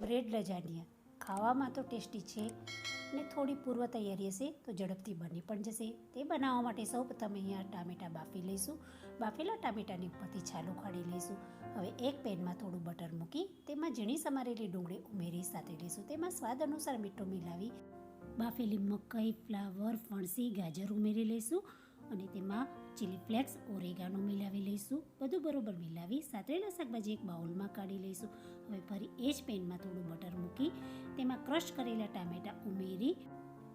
Bread લજાનિયા ખાવામાં તો tasty છે અને થોડી પૂર્વ તૈયારી હશે તો ઝડપથી બની પણ જશે. તે બનાવવા માટે સૌ પ્રથમ અહીંયા ટામેટાં બાફી લઈશું. બાફેલા ટામેટાની ઉપરથી છાલ ખાડી લઈશું. હવે એક પેનમાં થોડું બટર મૂકી તેમાં ઝીણી સમારેલી ડુંગળી ઉમેરી સાથે લઈશું. તેમાં સ્વાદ અનુસાર મીઠું મિલાવી બાફેલી મકાઈ, ફ્લાવર, ફણસી, ગાજર ઉમેરી લઈશું. અને તેમાં ચીલી ફ્લેક્સ ઓરેગાનો મિલાવી લઈશું. બધું બરોબર મિલાવી સાતરેલા શાકભાજી એક બાઉલમાં કાઢી લઈશું. હવે ફરી એ જ પેનમાં થોડું બટર મૂકી, તેમાં ક્રશ કરેલા ટામેટાં ઉમેરી,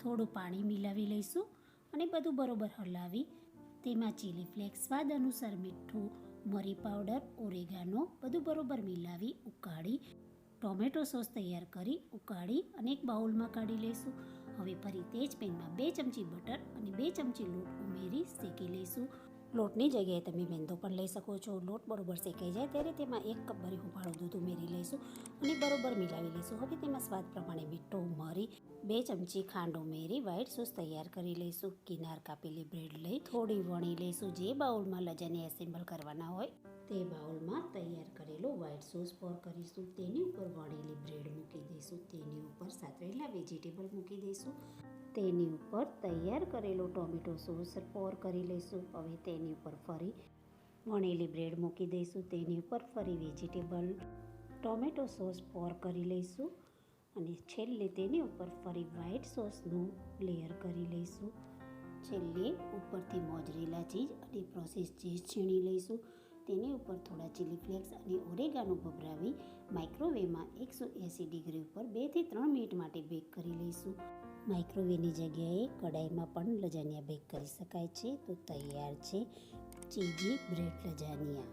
થોડું પાણી મિલાવી લઈશું અને બધું બરોબર હલાવી, તેમાં ચીલી ફ્લેક્સ સ્વાદ અનુસાર મીઠું, મરી પાવડર ઓરેગાનો બધું બરોબર મિલાવી, ઉકાળી ટોમેટો સોસ તૈયાર કરી, ઉકાળી અને એક બાઉલમાં કાઢી લઈશું. હવે ફરી તે જ પેનમાં બે ચમચી બટર અને બે ચમચી લોટ ઉમેરી શેકી લઈશું. લોટની જગ્યાએ તમે મેંદો પણ લઈ શકો છો. લોટ બરોબર શેકાઈ જાય ત્યારે તેમાં એક કપ ભરી ઉપાળું દૂધ ઉમેરી લઈશું અને બરોબર મિલાવી લઈશું. હવે તેમાં સ્વાદ પ્રમાણે મીઠો, મરી, બે ચમચી ખાંડ ઉમેરી, વ્હાઈટ સોસ તૈયાર કરી લઈશું. કિનાર કાપેલી બ્રેડ લઈ થોડી વણી લઈશું. જે બાઉલમાં લજાને એસેમ્બલ કરવાના હોય તે બાઉલમાં તૈયાર કરેલો વ્હાઈટ સોસ પોર કરીશું. તેની ઉપર વણેલી બ્રેડ મૂકી દઈશું. તેની ઉપર સાતરેલા વેજીટેબલ મૂકી દઈશું. તેની ઉપર તૈયાર કરેલો ટોમેટો સોસ પોર કરી લઈશું. હવે તેની ઉપર ફરી વણેલી બ્રેડ મૂકી દઈશું. તેની ઉપર ફરી વેજીટેબલ ટોમેટો સોસ પોર કરી લઈશું અને છેલ્લે તેની ઉપર ફરી વ્હાઈટ સોસનું લેયર કરી લઈશું. છેલ્લે ઉપરથી મોજરેલા ચીઝ અને પ્રોસેસ ચીઝ છીણી લઈશું. તેની ઉપર થોડા ચીલી ફ્લેક્સ અને ઓરેગાનો ભભરાવી માઇક્રોવેવમાં એકસો એંસી ડિગ્રી ઉપર બેથી ત્રણ મિનિટ માટે બેક કરી લઈશું. માઇક્રોવેવની જગ્યાએ કડાઈમાં પણ લજાનિયા બેક કરી શકાય છે. તો તૈયાર છે. Cheesy bread lasagna.